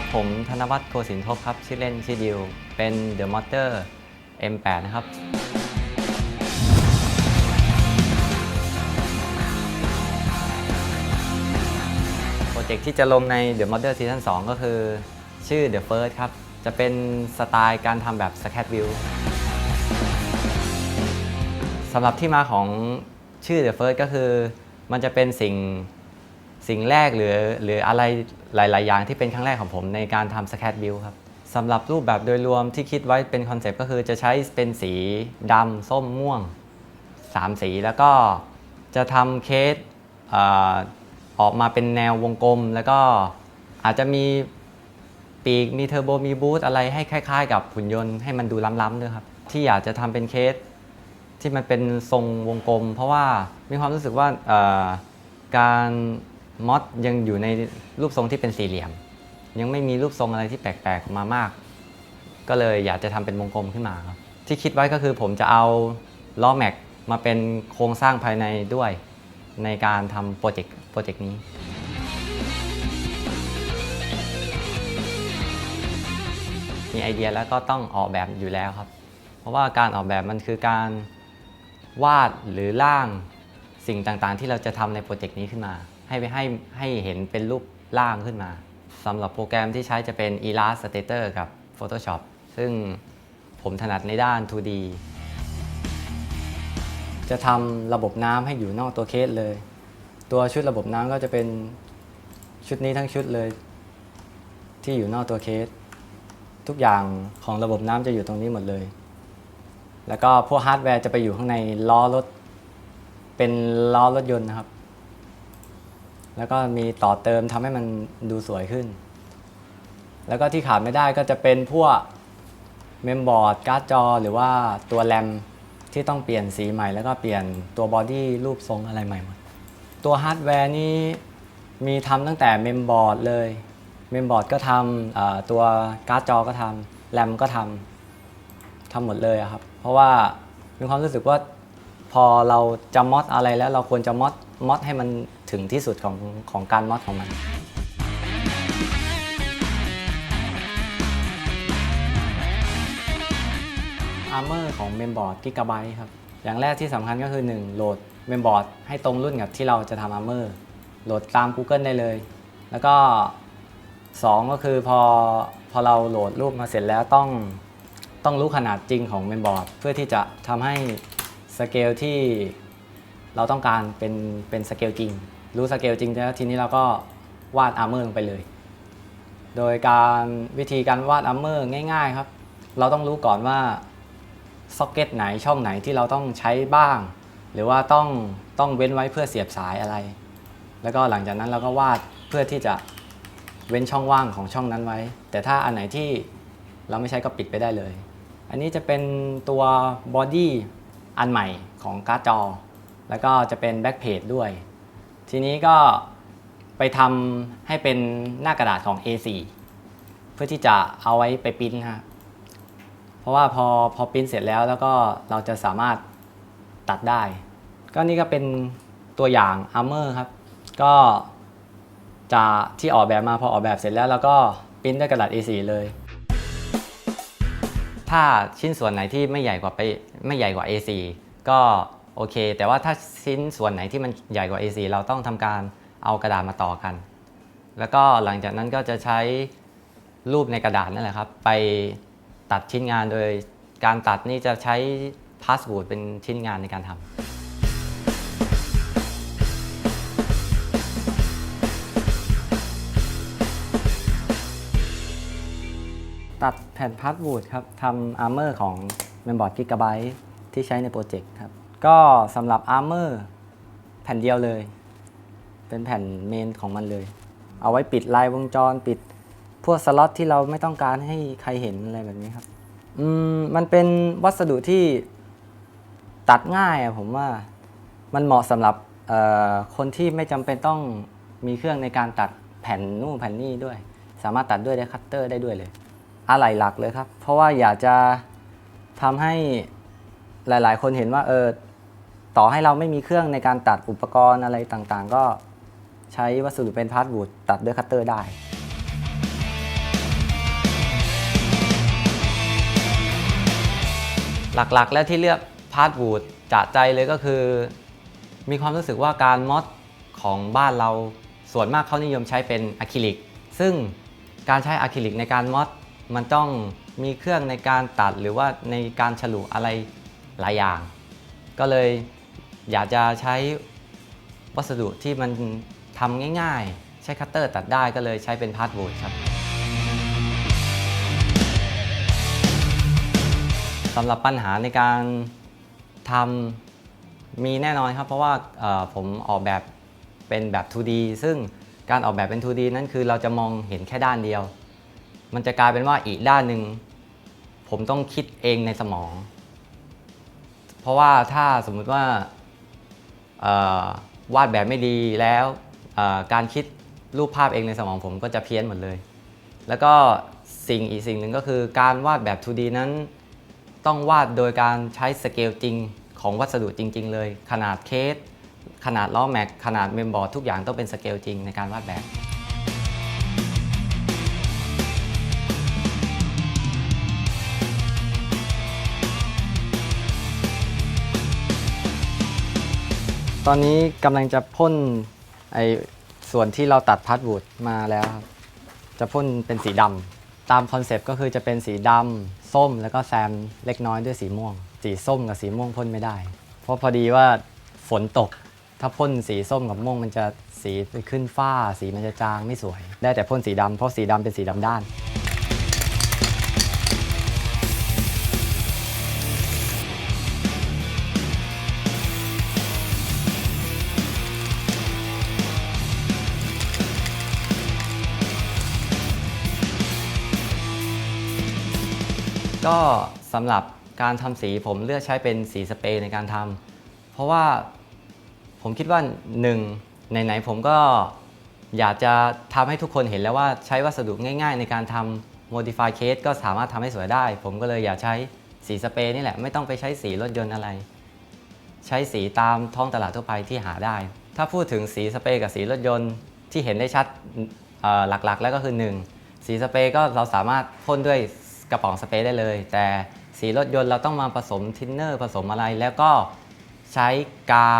ับผมธนวัฒน์โกสินทบครับ ชื่อเล่นชื่อดิว เป็น The Motor M8 นะครับ โปรเจกต์ที่จะลงใน The Motor Season 2 ก็คือ ชื่อ The First ครับ จะเป็นสไตล์การทำแบบ Scat View สำหรับที่มาของชื่อ The First ก็คือ มันจะเป็นสิ่ง สิ่งแรกหรือหรืออะไรหลาย ๆ อย่างที่เป็นครั้งแรกของผมในการทำสแคตบิลครับสำหรับรูปแบบโดยรวมที่คิดไว้เป็นคอนเซปต์ก็คือจะใช้เป็นสีดำส้มม่วง 3 สีแล้วก็จะทำเคสอออกมาเป็นแนววงกลม แล้วก็อาจจะมีปีกมีเทอร์โบมีบูทอะไรให้คล้าย ๆ กับหุ่นยนต์ให้มันดูล้ำๆด้วยครับ ที่อยากจะทำเป็นเคสที่มันเป็นทรงวงกลม เพราะว่ามีความรู้สึกว่าการ มอดยังอยู่ในรูปทรงที่เป็นสี่เหลี่ยม ยังไม่มีรูปทรงอะไรที่แปลกๆออกมามาก ก็เลยอยากจะทำเป็นวงกลมขึ้นมาครับที่คิดไว้ก็คือผมจะเอาล้อแม็กมาเป็นโครงสร้างภายในด้วย ในการทำโปรเจกต์โปรเจกต์นี้ มีไอเดียแล้วก็ต้องออกแบบอยู่แล้วครับ เพราะว่าการออกแบบมันคือการวาดหรือร่างสิ่งต่างๆ ที่เราจะทำในโปรเจกต์นี้ขึ้นมา ให้ไปให้ให้เห็นเป็นรูปร่างขึ้นมาสำหรับโปรแกรมที่ใช้จะเป็น Illustrator กับ Photoshop ซึ่งผมถนัดในด้าน 2D จะทำระบบน้ำให้อยู่นอกตัวเคสเลย ตัวชุดระบบน้ำก็จะเป็นชุดนี้ทั้งชุดเลย ที่อยู่นอกตัวเคส ทุกอย่างของระบบน้ำจะอยู่ตรงนี้หมดเลย แล้วก็พวกฮาร์ดแวร์จะไปอยู่ข้างในล้อรถ เป็นล้อรถยนต์นะครับ แล้วก็มีต่อเติมทำให้มันดูสวยขึ้น แล้วก็ที่ขาดไม่ได้ก็จะเป็นพวกเมมบอร์ดการ์ดจอ หรือว่าตัวแรมที่ต้องเปลี่ยนสีใหม่ แล้วก็เปลี่ยนตัวบอดี้รูปทรงอะไรใหม่หมด ตัวฮาร์ดแวร์นี้มีทำตั้งแต่เมมบอร์ดเลย เมมบอร์ดก็ทำตัวการ์ดจอก็ทำแรมก็ทำทำหมดเลยครับ เพราะว่ามีความรู้สึกว่าพอเราจะมอดอะไรแล้วเราควรจะมอดมอดให้มัน ถึงที่สุดของของการมอดของมัน อาร์เมอร์ของเมมบอร์ดกิกะไบต์ครับ อย่างแรกที่สำคัญก็คือ 1 โหลดเมมบอร์ดให้ตรงรุ่นกับที่เราจะทำอาร์เมอร์โหลดตาม Google ได้เลย แล้วก็ 2 ก็คือพอพอเราโหลดรูปมาเสร็จแล้วต้องต้องรู้ขนาดจริงของเมมบอร์ดเพื่อที่จะทำให้สเกลที่เราต้องการเป็นเป็นสเกลจริง รู้สเกลจริงแล้วทีนี้เราก็วาดอาร์เมอร์ลงไปเลย โดยการวิธีการวาดอาร์เมอร์ง่าย ๆ ครับ เราต้องรู้ก่อนว่าซ็อกเก็ตไหนช่องไหนที่เราต้องใช้บ้าง หรือว่าต้องต้องเว้นไว้เพื่อเสียบสายอะไร แล้วก็หลังจากนั้นเราก็วาดเพื่อที่จะเว้นช่องว่างของช่องนั้นไว้ แต่ถ้าอันไหนที่เราไม่ใช้ก็ปิดไปได้เลย อันนี้จะเป็นตัวบอดี้อันใหม่ของการ์ดจอ แล้วก็จะเป็นแบ็กเพจด้วย ทีนี้ก็ไปทำให้เป็นหน้ากระดาษของ A4 เพื่อที่จะเอาไว้ไปปริ้นฮะเพราะว่าพอพอปริ้นเสร็จแล้วแล้วก็เราจะสามารถตัดได้ ก็นี่ก็เป็นตัวอย่าง Armor ครับ ก็จะที่ออกแบบมาพอออกแบบเสร็จแล้ว แล้วก็ปริ้นด้วยกระดาษ A4 เลย ถ้าชิ้นส่วนไหนที่ไม่ใหญ่กว่าไปไม่ใหญ่กว่า A4 ก็ โอเค แต่ว่าถ้าชิ้นส่วนไหนที่มันใหญ่กว่า A4 เราต้องทำการเอากระดาษมาต่อกัน แล้วก็หลังจากนั้นก็จะใช้รูปในกระดาษนั่นแหละครับ ไปตัดชิ้นงานโดยการตัดนี่จะใช้พาสบูดเป็นชิ้นงานในการทำตัดแผ่นพาสบูดครับทำอาร์เมอร์ของเมมบอร์ดกิกะไบต์ที่ใช้ในโปรเจกต์ครับ ก็สำหรับอาร์เมอร์แผ่นเดียวเลย เป็นแผ่นเมนของมันเลย เอาไว้ปิดลายวงจรปิดพวกสล็อตที่เราไม่ต้องการให้ใครเห็นอะไรแบบนี้ครับ อืมมันเป็นวัสดุที่ตัดง่ายอะผมว่ามันเหมาะสำหรับคนที่ไม่จำเป็นต้องมีเครื่องในการตัดแผ่นนู่นแผ่นนี่ด้วย สามารถตัดด้วยได้คัตเตอร์ได้ด้วยเลยอะไรหลักเลยครับ เพราะว่าอยากจะทำให้หลาย ๆ คนเห็นว่าเออ ต่อให้เราไม่มีเครื่องในการตัดอุปกรณ์อะไรต่างๆ ก็ใช้วัสดุเป็นพาร์ทบูดตัดด้วยคัตเตอร์ได้หลักๆ แล้วที่เลือกพาร์ทบูดจะใจเลยก็คือ มีความรู้สึกว่าการมอดของบ้านเราส่วนมากเขานิยมใช้เป็นอะคริลิก ซึ่งการใช้อะคริลิกในการมอดมันต้องมีเครื่องในการตัดหรือว่าในการฉลุอะไรหลายอย่าง ก็เลย อยากจะใช้วัสดุที่มันทำง่ายๆ ใช้คัตเตอร์ตัดได้ก็เลยใช้เป็นพาร์ทวูดครับสำหรับปัญหาในการทำมีแน่นอนครับ เพราะว่าผมออกแบบเป็นแบบ 2D ซึ่งการออกแบบเป็น 2D นั้นคือเราจะมองเห็นแค่ด้านเดียว มันจะกลายเป็นว่าอีกด้านหนึ่งผมต้องคิดเองในสมอง เพราะว่าถ้าสมมุติว่า วาดแบบไม่ดีแล้วการคิดรูปภาพเองในสมองผมก็จะเพี้ยนหมดเลย แล้วก็สิ่งอีกสิ่งหนึ่งก็คือการวาดแบบ 2D นั้น ต้องวาดโดยการใช้สเกลจริงของวัสดุจริง ๆ เลย ขนาดเคส ขนาดล้อแม็ก ขนาดเมมบอร์ดทุกอย่างต้องเป็นสเกลจริงในการวาดแบบ อนนี้กำลังจะพ่นไอ้ส่วนที่เราตัดพาร์ทวูดมาแล้วครับ จะพ่นเป็นสีดำตามคอนเซปต์ก็คือจะเป็นสีดำส้มแล้วก็แซมเล็กน้อยด้วยสีม่วง สีส้มกับสีม่วงพ่นไม่ได้ เพราะพอดีว่าฝนตก ถ้าพ่นสีส้มกับม่วงมันจะสีไปขึ้นฝ้า สีมันจะจางไม่สวย ได้แต่พ่นสีดำเพราะสีดำเป็นสีดำด้าน ก็สำหรับการทำสีผมเลือกใช้เป็นสีสเปรย์ในการทำเพราะว่าผมคิดว่าหนึ่งไหนๆผมก็อยากจะทำให้ทุกคนเห็นแล้วว่าใช้วัสดุง่าย ๆ ในการทำ modify case ก็สามารถทำให้สวยได้ ผมก็เลยอยากใช้สีสเปรย์นี่แหละ ไม่ต้องไปใช้สีรถยนต์อะไร ใช้สีตามท้องตลาดทั่วไปที่หาได้ ถ้าพูดถึงสีสเปรย์กับสีรถยนต์ที่เห็นได้ชัดหลักๆ แล้วก็คือ 1 สีสเปรย์ก็เราสามารถพ่นด้วย กระป๋องสเปรย์ได้เลย แต่สีรถยนต์เราต้องมาผสมทินเนอร์ผสมอะไร แล้วก็ใช้กา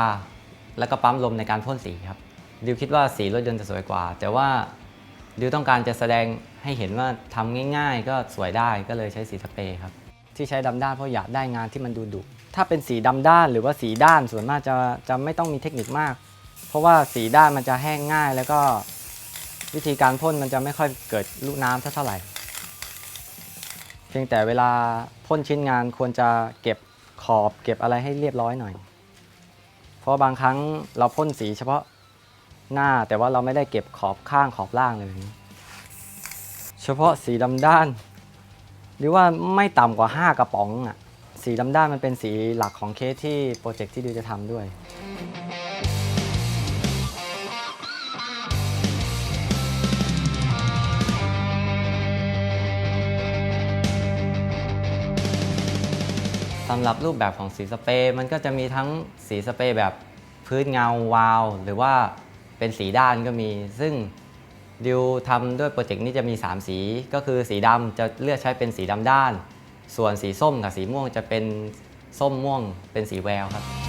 แล้วก็ปั๊มลมในการพ่นสีครับดิวคิดว่าสีรถยนต์จะสวยกว่า แต่ว่าดิวต้องการจะแสดงให้เห็นว่าทำง่าย ๆ ก็สวยได้ก็เลยใช้สีสเปรย์ครับ ที่ใช้ดำด้านเพราะอยากได้งานที่มันดูดุถ้าเป็นสีดำด้านหรือว่าสีด้านส่วนมากจะจะไม่ต้องมีเทคนิคมาก เพราะว่าสีด้านมันจะแห้งง่ายแล้วก็วิธีการพ่นมันจะไม่ค่อยเกิดลูกน้ำเท่าไหร่ เพียงแต่เวลาพ่นชิ้นงานควรจะเก็บขอบเก็บอะไรให้เรียบร้อยหน่อย เพราะบางครั้งเราพ่นสีเฉพาะหน้าแต่ว่าเราไม่ได้เก็บขอบข้างขอบล่างเลย เฉพาะสีดำด้าน หรือว่าไม่ต่ำกว่า 5 กระป๋องอะสีดำด้านมันเป็นสีหลักของเคสที่โปรเจกต์ที่ดิวจะทำด้วย สำหรับรูปแบบของสีสเปรย์มันก็จะมีทั้งสีสเปรย์แบบพื้นเงาวาว หรือว่าเป็นสีด้านก็มี ซึ่งดิวทำด้วยโปรเจกต์นี้จะมี 3 สี ก็คือสีดำจะเลือกใช้เป็นสีดำด้าน ส่วนสีส้มกับสีม่วงจะเป็นส้มม่วงเป็นสีแววครับ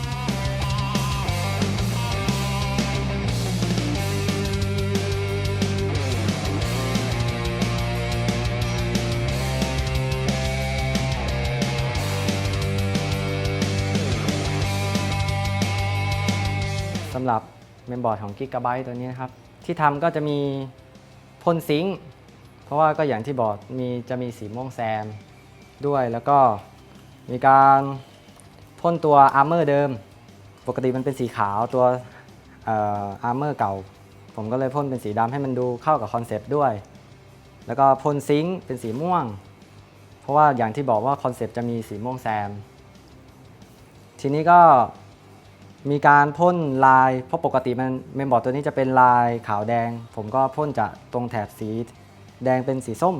บอร์ดของ Gigabyte ตัวนี้นะครับ ที่ทำก็จะมีพ่นซิงค์เพราะว่าก็อย่างที่บอกมีจะมีสีม่วงแซมด้วยแล้วก็มีการพ่นตัวอาร์เมอร์เดิม ปกติมันเป็นสีขาวตัวอาร์เมอร์เก่า ผมก็เลยพ่นเป็นสีดำให้มันดูเข้ากับคอนเซปต์ด้วย แล้วก็พ่นซิงค์เป็นสีม่วง เพราะว่าอย่างที่บอกว่าคอนเซปต์จะมีสีม่วงแซม ทีนี้ก็ มีการพ่นลายเพราะปกติมันเมมบอร์ดตัวนี้จะเป็นลายขาวแดง ผมก็พ่นจากตรงแถบสีแดงเป็นสีส้ม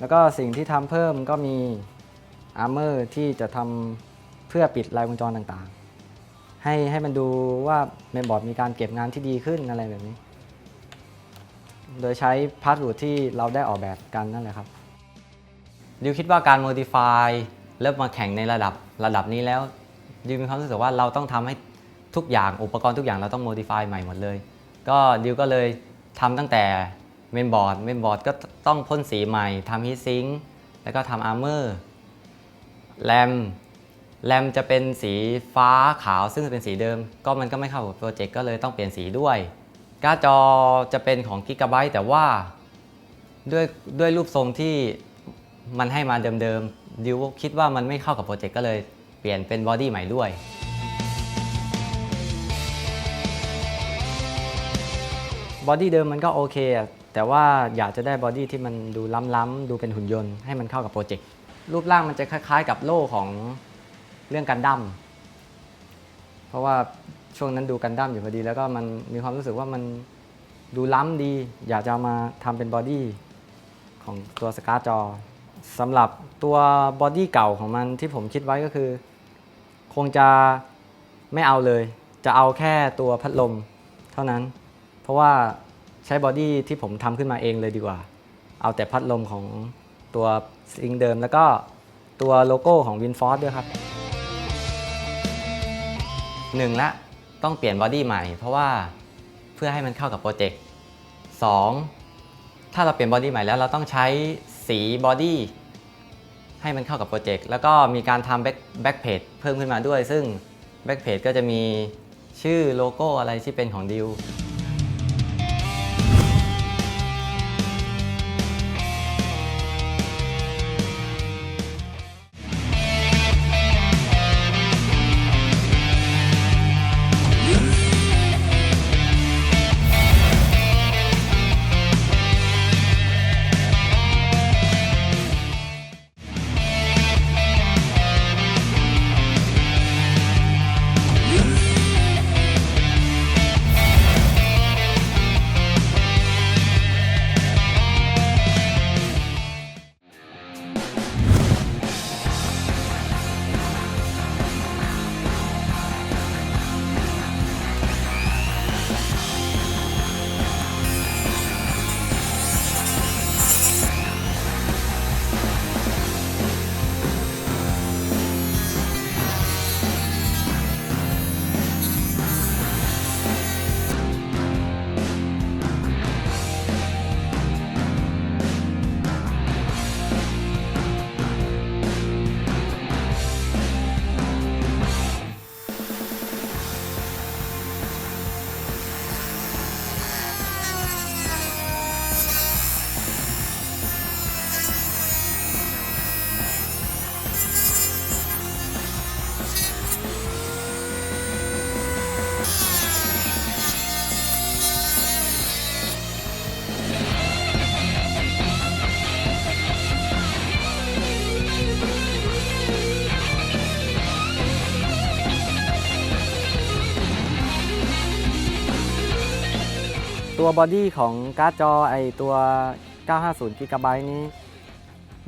แล้วก็สิ่งที่ทำเพิ่มก็มีอาร์เมอร์ที่จะทำเพื่อปิดลายวงจรต่างๆ ให้ให้มันดูว่าเมมบอร์ดมีการเก็บงานที่ดีขึ้นอะไรแบบนี้ โดยใช้พาส w ูดที่เราได้ออกแบบกันนั่นแหละครับดิวคิดว่าการ modify เริ่มมาแข่งในระดับระดับนี้แล้ว ดิวมีความรู้สึกว่าเราต้องทำให้ทุกอย่างอุปกรณ์ทุกอย่างเราต้องโมดิฟายใหม่หมดเลย ก็ดิวก็เลยทำตั้งแต่เมนบอร์ดเมนบอร์ดก็ต้องพ่นสีใหม่ทำฮีทซิงค์แล้วก็ทำอาร์เมอร์แรมแรมจะเป็นสีฟ้าขาวซึ่งเป็นสีเดิม ก็มันก็ไม่เข้ากับโปรเจกต์ก็เลยต้องเปลี่ยนสีด้วยการ์ดจอจะเป็นของ Gigabyte แต่ว่าด้วยด้วยรูปทรงที่มันให้มาเดิมๆดิวคิดว่ามันไม่เข้ากับโปรเจกต์ก็เลย เปลี่ยนเป็นบอดี้ใหม่ด้วย บอดี้เดิมมันก็โอเคอะแต่ว่าอยากจะได้บอดี้ที่มันดูล้ำๆดูเป็นหุ่นยนต์ให้มันเข้ากับโปรเจกต์ รูปร่างมันจะคล้าย ๆ กับโล่ของเรื่องกันดั้มเพราะว่าช่วงนั้นดูกันดั้มอยู่พอดี แล้วก็มันมีความรู้สึกว่ามันดูล้ำดี อยากจะเอามาทำเป็นบอดี้ของตัวสกาจอสำหรับตัวบอดี้เก่าของมันที่ผมคิดไว้ก็คือ คงจะไม่เอาเลย จะเอาแค่ตัวพัดลมเท่านั้น เพราะว่าใช้บอดี้ที่ผมทำขึ้นมาเองเลยดีกว่า เอาแต่พัดลมของตัวซิงเดิม แล้วก็ตัวโลโก้ของ WinForce ด้วยครับหนึ่งละต้องเปลี่ยนบอดี้ใหม่ เพราะว่าเพื่อให้มันเข้ากับโปรเจกต์สองถ้าเราเปลี่ยนบอดี้ใหม่แล้วเราต้องใช้สีบอดี้ ให้มันเข้ากับโปรเจกต์แล้วก็มีการทำแบ็กเพจเพิ่มขึ้นมาด้วย ซึ่งแบ็กเพจก็จะมีชื่อโลโก้อะไรที่เป็นของดิว ตัวบอดี้ของการ์ดจอไอตัว 950 g b นี้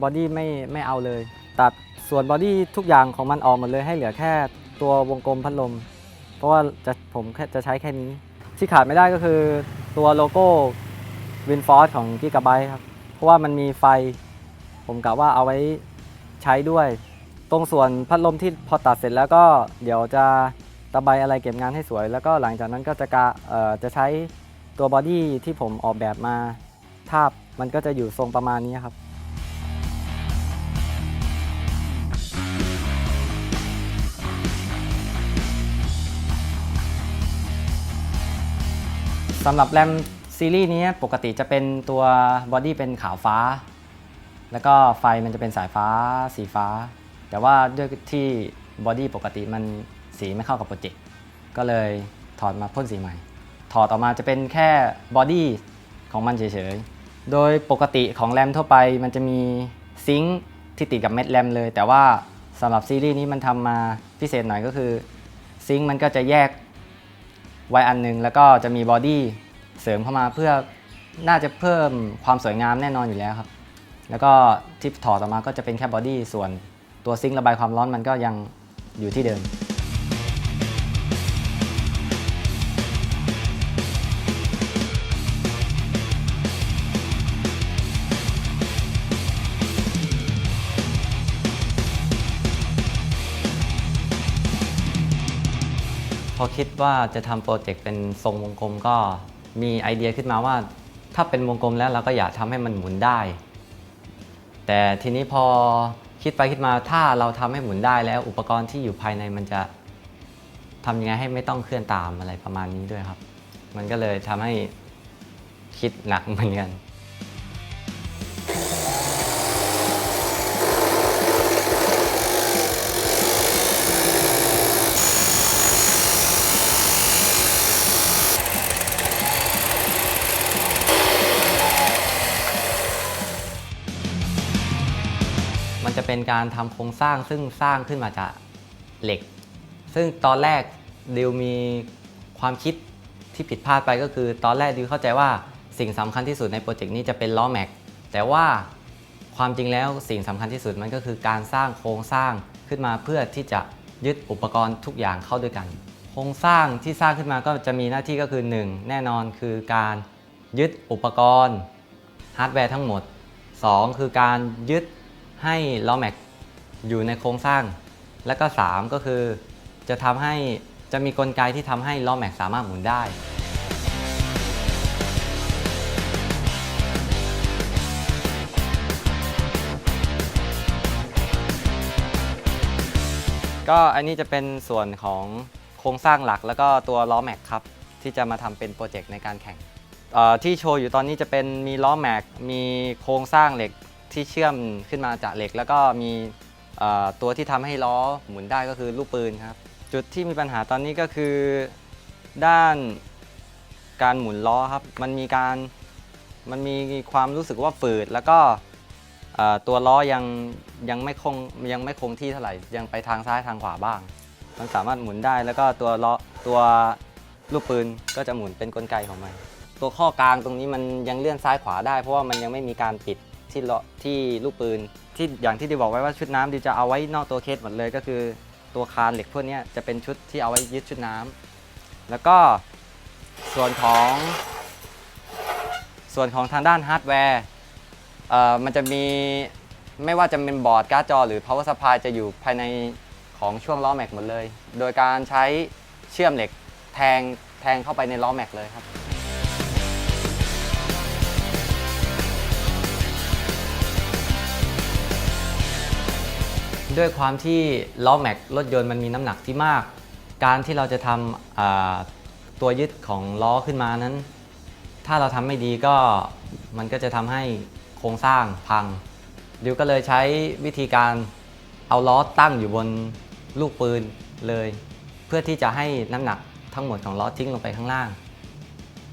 บอดี้ไม่ไม่เอาเลย ตัดส่วนบอดี้ทุกอย่างของมันออกหมดเลยให้เหลือแค่ตัววงกลมพัดลม เพราะว่าจะผมจะใช้แค่นี้ ที่ขาดไม่ได้ก็คือตัวโลโก้ WinForce ของ g b ครับ เพราะว่ามันมีไฟ ผมกะว่าเอาไว้ใช้ด้วย ตรงส่วนพัดลมที่พอตัดเสร็จแล้วก็เดี๋ยวจะตะไบอะไรเก็บงานให้สวย แล้วก็หลังจากนั้นก็จะกะเอ่อจะใช้ ตัวบอดี้ที่ผมออกแบบมาทาบมันก็จะอยู่ทรงประมาณนี้ครับสำหรับแรมซีรีส์นี้ปกติจะเป็นตัวบอดี้เป็นขาวฟ้า แล้วก็ไฟมันจะเป็นสายฟ้าสีฟ้า แต่ว่าด้วยที่บอดี้ปกติมันสีไม่เข้ากับโปรเจกต์ก็เลยถอดมาพ่นสีใหม่ ถอดออกมาจะเป็นแค่บอดี้ของมันเฉยๆ โดยปกติของแรมทั่วไปมันจะมีซิงค์ที่ติดกับเม็ดแรมเลย แต่ว่าสำหรับซีรีส์นี้มันทำมาพิเศษหน่อยก็คือซิงค์มันก็จะแยกไว้อันหนึง แล้วก็จะมีบอดี้เสริมเข้ามาเพื่อน่าจะเพิ่มความสวยงามแน่นอนอยู่แล้วครับ แล้วก็ที่ถอดออกมาก็จะเป็นแค่บอดี้ส่วนตัวซิงค์ระบายความร้อนมันก็ยังอยู่ที่เดิม พอคิดว่าจะทำโปรเจกต์เป็นทรงวงกลมก็มีไอเดียขึ้นมาว่า ถ้าเป็นวงกลมแล้วเราก็อยากทำให้มันหมุนได้ แต่ทีนี้พอคิดไปคิดมาถ้าเราทำให้หมุนได้แล้ว อุปกรณ์ที่อยู่ภายในมันจะทำยังไงให้ไม่ต้องเคลื่อนตามอะไรประมาณนี้ด้วยครับ มันก็เลยทำให้คิดหนักเหมือนกัน เป็นการทำโครงสร้างซึ่งสร้างขึ้นมาจากเหล็ก ซึ่งตอนแรกดิวมีความคิดที่ผิดพลาดไปก็คือ ตอนแรกดิวเข้าใจว่าสิ่งสำคัญที่สุดในโปรเจกต์นี้จะเป็นล้อแม็กแต่ว่าความจริงแล้วสิ่งสำคัญที่สุดมันก็คือการสร้างโครงสร้างขึ้นมาเพื่อที่จะยึดอุปกรณ์ทุกอย่างเข้าด้วยกัน โครงสร้างที่สร้างขึ้นมาก็จะมีหน้าที่ก็คือ 1 แน่นอนคือการยึดอุปกรณ์ฮาร์ดแวร์ทั้งหมด 2 คือการยึด ให้ล้อแม็กอยู่ในโครงสร้าง และก็ 3 ก็คือจะทำให้จะมีกลไกที่ทำให้ล้อแม็กสามารถหมุนได้ ก็อันนี้จะเป็นส่วนของโครงสร้างหลักแล้วก็ตัวล้อแม็กครับ ที่จะมาทำเป็นโปรเจกต์ในการแข่งเอ่อที่โชว์อยู่ตอนนี้จะเป็นมีล้อแม็กมีโครงสร้างเหล็ก ที่เชื่อมขึ้นมาจากเหล็ก แล้วก็มีตัวที่ทำให้ล้อหมุนได้ก็คือลูกปืนครับ จุดที่มีปัญหาตอนนี้ก็คือด้านการหมุนล้อครับ มันมีการมันมีความรู้สึกว่าฝืด แล้วก็ตัวล้อยังยังไม่คงยังไม่คงที่เท่าไหร่ยังไปทางซ้ายทางขวาบ้าง มันสามารถหมุนได้แล้วก็ตัวล้อตัวลูกปืนก็จะหมุนเป็นกลไกของมัน ตัวข้อกลางตรงนี้มันยังเลื่อนซ้ายขวาได้ เพราะว่ามันยังไม่มีการปิด ที่ล้อที่ลูกปืน ที่อย่างที่ดิวบอกไว้ว่าชุดน้ำดิวจะเอาไว้นอกตัวเคสหมดเลยก็คือ ตัวคานเหล็กพวกเนี้ยจะเป็นชุดที่เอาไว้ยึดชุดน้ำแล้วก็ส่วนของส่วนของทางด้านฮาร์ดแวร์เอ่อมันจะมีไม่ว่าจะเป็นบอร์ดการ์ดจอ หรือ power supply จะอยู่ภายในของช่วงล้อแม็กหมดเลย โดยการใช้เชื่อมเหล็กแทงแทงเข้าไปในล้อแม็กเลยครับ ด้วยความที่ล้อแม็กรถยนต์มันมีน้ำหนักที่มาก การที่เราจะทำอ่าตัวยึดของล้อขึ้นมานั้น ถ้าเราทำไม่ดีก็มันก็จะทำให้โครงสร้างพังดิวก็เลยใช้วิธีการเอาล้อตั้งอยู่บนลูกปืนเลย เพื่อที่จะให้น้ำหนักทั้งหมดของล้อทิ้งลงไปข้างล่าง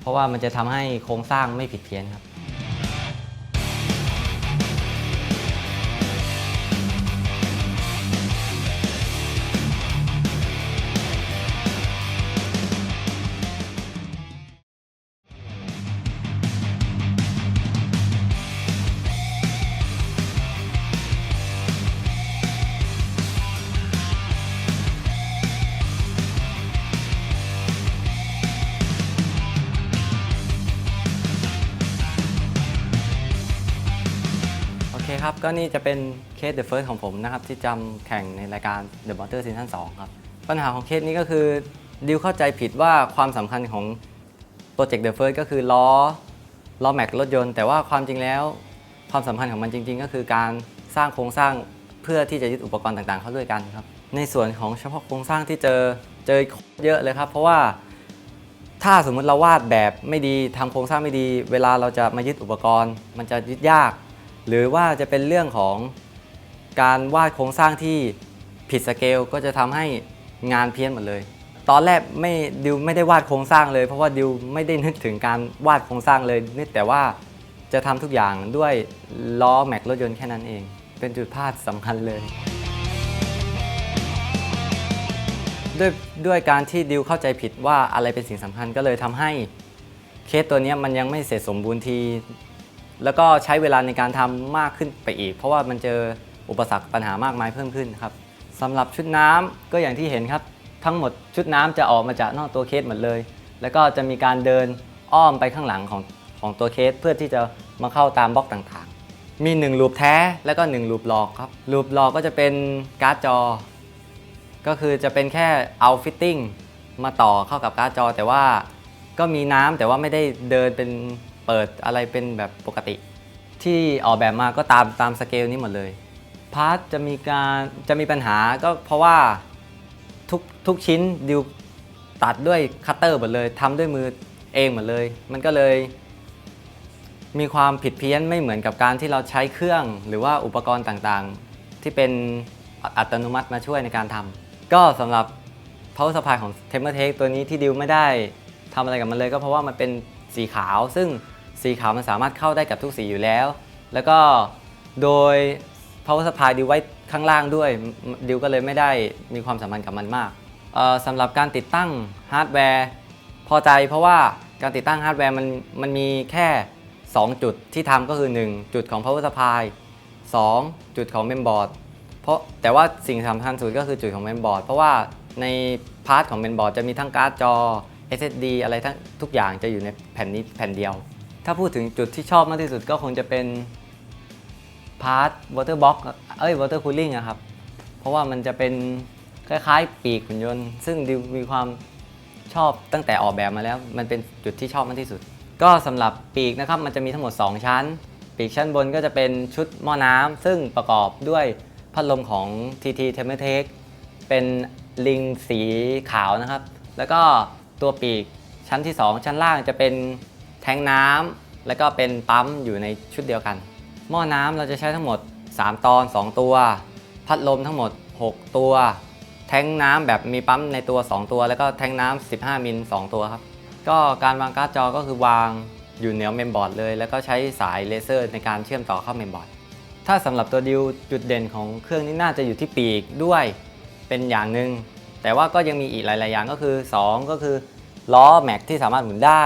เพราะว่ามันจะทำให้โครงสร้างไม่ผิดเพี้ยนครับ ครับ ก็นี่จะเป็นเคส The First ของผมนะครับ ที่จำแข่งในรายการ The Motor Season 2 ครับ ปัญหาของเคสนี้ก็คือดิวเข้าใจผิดว่าความสำคัญของโปรเจกต์ The First ก็คือล้อล้อแม็กรถยนต์ แต่ว่าความจริงแล้ว ความสำคัญของมันจริง ๆ ก็คือการสร้างโครงสร้างเพื่อที่จะยึดอุปกรณ์ต่างๆ เข้าด้วยกันครับ ในส่วนของเฉพาะโครงสร้างที่เจอเจอเยอะเลยครับ เพราะว่าถ้าสมมุติเราวาดแบบไม่ดีทำโครงสร้างไม่ดี เวลาเราจะมายึดอุปกรณ์ มันจะยึดยาก หรือว่าจะเป็นเรื่องของการวาดโครงสร้างที่ผิดสเกลก็จะทำให้งานเพี้ยนหมดเลย ตอนแรกไม่ดิวไม่ได้วาดโครงสร้างเลย เพราะว่าดิวไม่ได้นึกถึงการวาดโครงสร้างเลยนึกแต่ว่าจะทำทุกอย่างด้วยล้อแม็กรถยนต์แค่นั้นเอง เป็นจุดพลาดสำคัญเลย ด้วยด้วยการที่ดิวเข้าใจผิดว่าอะไรเป็นสิ่งสำคัญก็เลยทำให้เคสตัวนี้มันยังไม่เสร็จสมบูรณ์ที แล้วก็ใช้เวลาในการทำมากขึ้นไปอีก เพราะว่ามันเจออุปสรรคปัญหามากมายเพิ่มขึ้นครับสำหรับชุดน้ำก็อย่างที่เห็นครับ ทั้งหมดชุดน้ำจะออกมาจากนอกตัวเคสหมดเลย แล้วก็จะมีการเดินอ้อมไปข้างหลังของของตัวเคสเพื่อที่จะมาเข้าตามบล็อกต่างๆ มี 1 ลูปแท้แล้วก็1ลูปหลอกครับลูปหลอกก็จะเป็นการ์ดจอ ก็คือจะเป็นแค่เอาฟิตติ้งมาต่อเข้ากับการ์ดจอ แต่ว่าก็มีน้ำแต่ว่าไม่ได้เดินเป็น เปิดอะไรเป็นแบบปกติ ที่ออกแบบมาก็ตามตามสเกลนี้หมดเลยพาร์ทจะมีการจะมีปัญหาก็เพราะว่าทุกทุกชิ้นดิวตัดด้วยคัตเตอร์หมดเลยทำด้วยมือเองหมดเลย มันก็เลย มีความผิดเพี้ยนไม่เหมือนกับการที่เราใช้เครื่อง หรือว่าอุปกรณ์ต่างๆ ที่เป็นอัตโนมัติมาช่วยในการทำก็สำหรับ power supply ของ t e m p e r t e c h ตัวนี้ที่ดิวไม่ได้ทำอะไรกับมันเลย ก็เพราะว่ามันเป็นสีขาวซึ่ง สีขาวมันสามารถเข้าได้กับทุกสีอยู่แล้ว แล้วก็โดย power supply ดิวไว้ข้างล่างด้วยดิวก็เลยไม่ได้มีความสัมพันธ์กับมันมากสำหรับการติดตั้งฮาร์ดแวร์พอใจเพราะว่าการติดตั้งฮาร์ดแวร์มันมันมีแค่ 2 จุดที่ทำก็คือ 1 จุดของ power supply 2 จุดของ mainboard เพราะแต่ว่าสิ่งสำคัญสุดก็คือจุดของ mainboard เพราะว่าในพาร์ทของ mainboard จะมีทั้งการ์ดจอ SSD อะไรทั้งทุกอย่างจะอยู่ในแผ่นนี้แผ่นเดียว ถ้าพูดถึงจุดที่ชอบมากที่สุดก็คงจะเป็นพาร์ท water box เอ้ย water cooling อะครับ เพราะว่ามันจะเป็นคล้ายๆ ปีกหุ่นยนต์ ซึ่งดิวมีความชอบตั้งแต่ออกแบบมาแล้ว มันเป็นจุดที่ชอบมากที่สุด ก็สำหรับปีกนะครับมันจะมีทั้งหมด 2 ชั้น ปีกชั้นบนก็จะเป็นชุดหม้อน้ำซึ่งประกอบด้วยพัดลมของ TT t e m p e r t e c h เป็นลิงสีขาวนะครับ แล้วก็ตัวปีกชั้นที่ 2 ชั้นล่างจะเป็น แทงน้ำแล้วก็เป็นปั๊มอยู่ในชุดเดียวกัน หม้อน้ำเราจะใช้ทั้งหมด 3 ตอน 2 ตัว พัดลมทั้งหมด 6 ตัว แทงน้ำแบบมีปั๊มในตัว 2 ตัว แล้วก็แทงน้ำ15 มิล 2 ตัวครับ ก็การวางการ์ดจอก็คือวางอยู่เหนือเมมบอร์ดเลย แล้วก็ใช้สายเลเซอร์ในการเชื่อมต่อเข้าเมมบอร์ด ถ้าสำหรับตัวดิวจุดเด่นของเครื่องนี้น่าจะอยู่ที่ปีกด้วยเป็นอย่างหนึ่งแต่ว่าก็ยังมีอีกหลาย ๆ อย่างก็คือ 2 ก็คือล้อแม็กที่สามารถหมุนได้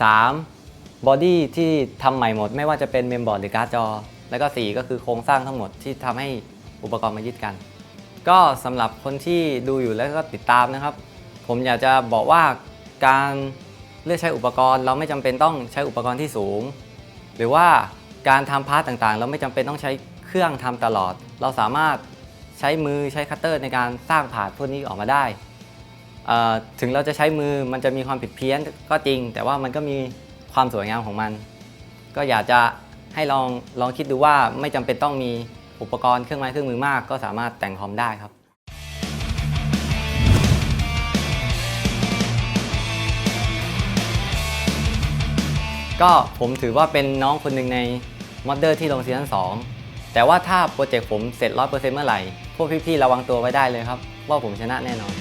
3. บอดี้ที่ทำใหม่หมด ไม่ว่าจะเป็นเมมบอร์ดหรือการ์ดจอ แล้วก็ 4 ก็คือโครงสร้างทั้งหมดที่ทำให้อุปกรณ์มายึดกัน ก็สำหรับคนที่ดูอยู่แล้วก็ติดตามนะครับ ผมอยากจะบอกว่าการเลือกใช้อุปกรณ์ เราไม่จำเป็นต้องใช้อุปกรณ์ที่สูง หรือว่าการทำพาร์ตต่างๆ เราไม่จำเป็นต้องใช้เครื่องทำตลอด เราสามารถใช้มือใช้คัตเตอร์ในการสร้างผาดพวกนี้ออกมาได้ ถึงเราจะใช้มือมันจะมีความผิดเพี้ยนก็จริง แต่ว่ามันก็มีความสวยงามของมัน ก็อยากจะให้ลองลองคิดดูว่าไม่จำเป็นต้องมีอุปกรณ์เครื่องไม้เครื่องมือมาก ก็สามารถแต่งคอมได้ครับก็ผมถือว่าเป็นน้องคนหนึ่งในมอดเดอร์ที่ลงซีซั่น2 แต่ว่าถ้าโปรเจกต์ผมเสร็จ100%เมื่อไหร่ พวกพี่ๆระวังตัวไว้ได้เลยครับ ว่าผมชนะแน่นอน